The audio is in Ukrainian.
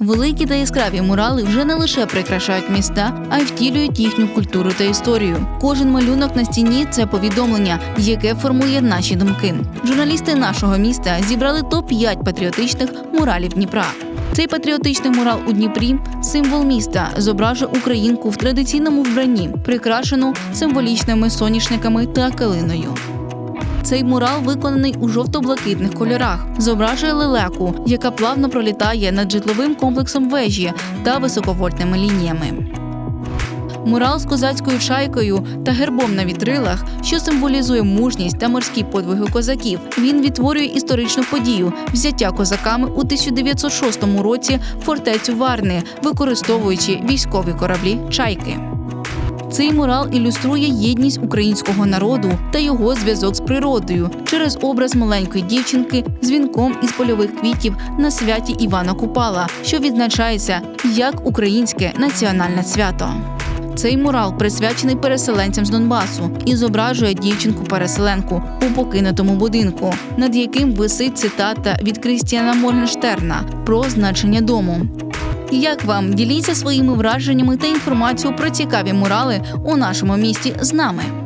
Великі та яскраві мурали вже не лише прикрашають міста, а й втілюють їхню культуру та історію. Кожен малюнок на стіні це повідомлення, яке формує наші думки. Журналісти нашого міста зібрали топ 5 патріотичних муралів Дніпра. Цей патріотичний мурал у Дніпрі символ міста, зображує українку в традиційному вбранні, прикрашену символічними соняшниками та калиною. Цей мурал виконаний у жовто-блакитних кольорах, зображує лелеку, яка плавно пролітає над житловим комплексом вежі та високовольтними лініями. Мурал з козацькою чайкою та гербом на вітрилах, що символізує мужність та морські подвиги козаків. Він відтворює історичну подію взяття козаками у 1906 році фортецю Варни, використовуючи військові кораблі чайки. Цей мурал ілюструє єдність українського народу та його зв'язок з природою через образ маленької дівчинки з вінком із польових квітів на святі Івана Купала, що відзначається як українське національне свято. Цей мурал присвячений переселенцям з Донбасу і зображує дівчинку-переселенку у покинутому будинку, над яким висить цитата від Крістіана Моргенштерна про значення дому. Як вам діліться своїми враженнями та інформацією про цікаві мурали у нашому місті з нами?